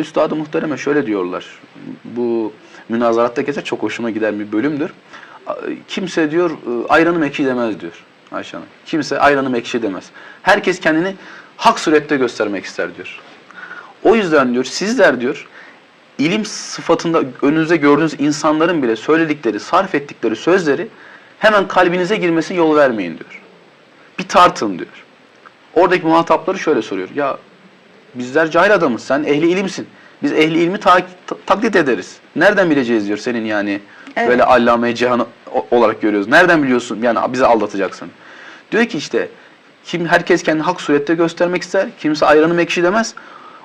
Hatta Üstad-ı Muhterem'e şöyle diyorlar. Bu münazaratta geçer çok hoşuma giden bir bölümdür. Kimse diyor e, ayranım ekşi demez diyor Ayşe Hanım. Kimse ayranım ekşi demez. Herkes kendini hak surette göstermek ister diyor. O yüzden diyor sizler diyor ilim sıfatında önünüze gördüğünüz insanların bile söyledikleri, sarf ettikleri sözleri hemen kalbinize girmesine yol vermeyin diyor. Bir tartın diyor. Oradaki muhatapları şöyle soruyor. Ya bizler cahil adamız. Sen ehli ilimsin. Biz ehli ilmi ta- ta- taklit ederiz. Nereden bileceğiz diyor senin yani Evet. böyle allame cihan olarak görüyoruz. Nereden biliyorsun yani bizi aldatacaksın. Diyor ki işte kim herkes kendini hak surette göstermek ister. Kimse ayranım ekşi demez.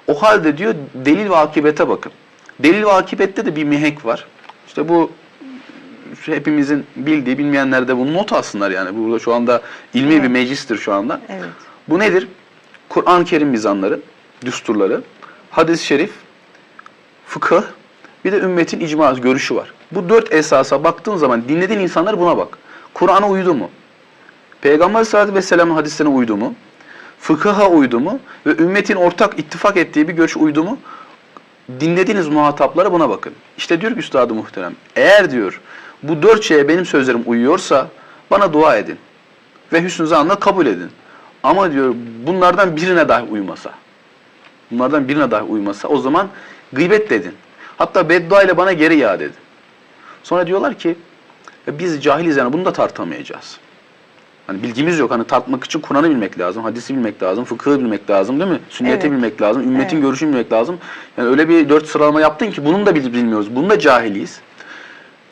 O halde diyor delil ve akibete bakın. Delil ve akibette de bir mihenk var. İşte bu hepimizin bildiği, bilmeyenler de bunu not alsınlar yani. Burada şu anda ilmi Evet. bir meclistir şu anda. Evet. Bu nedir? Kur'an-ı Kerim mizanları, düsturları, hadis-i şerif, fıkıh, bir de ümmetin icma görüşü var. Bu dört esasa baktığın zaman dinlediğin insanlar buna bak. Kur'an'a uydu mu? Peygamber sallallahu aleyhi ve hadislerine uydu mu? Fıkıha uydu mu? Ve ümmetin ortak ittifak ettiği bir görüş uydu mu? Dinlediğiniz muhataplara buna bakın. İşte diyor ki Üstad-ı Muhterem, eğer diyor bu dört şeye benim sözlerim uyuyorsa bana dua edin. Ve hüsnü zanla kabul edin. Ama diyor bunlardan birine dahi uymasa, bunlardan birine dahi uymasa o zaman gıybet dedin. Hatta beddua ile bana geri iade edin. Sonra diyorlar ki "E biz cahiliz yani bunu da tartamayacağız. Hani bilgimiz yok. Hani tartmak için Kur'an'ı bilmek lazım, hadisi bilmek lazım, fıkıhı bilmek lazım değil mi? Sünneti Evet. bilmek lazım, ümmetin Evet. görüşünü bilmek lazım. Yani öyle bir dört sıralama yaptın ki bunun da bil- bilmiyoruz. Bunun da cahiliyiz.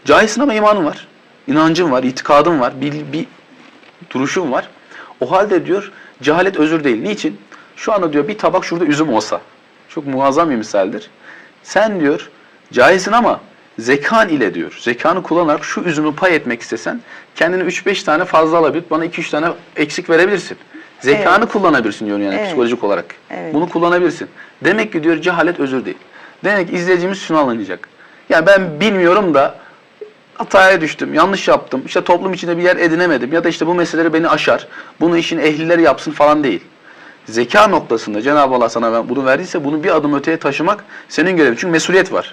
Cahilsin ama imanın var. inancın var, itikadın var, bir, bir duruşun var. O halde diyor cehalet özür değil. Niçin? Şu anda diyor bir tabak şurada üzüm olsa. Çok muazzam bir misaldir. Sen diyor cahilsin ama zekan ile diyor. Zekanı kullanarak şu üzümü pay etmek istesen kendini 3-5 tane fazla alabilir. Bana 2-3 tane eksik verebilirsin. Zekanı Evet. kullanabilirsin diyor yani Evet. psikolojik olarak. Evet. Bunu kullanabilirsin. Demek ki diyor cehalet özür değil. Demek ki izleyicimiz şunu anlayacak. Ya ben bilmiyorum da hataya düştüm, yanlış yaptım, işte toplum içinde bir yer edinemedim ya da işte bu meseleleri beni aşar, bunu işin ehlileri yapsın falan değil. Zeka noktasında Cenab-ı Allah sana bunu verdiyse bunu bir adım öteye taşımak senin görevin. Çünkü mesuliyet var.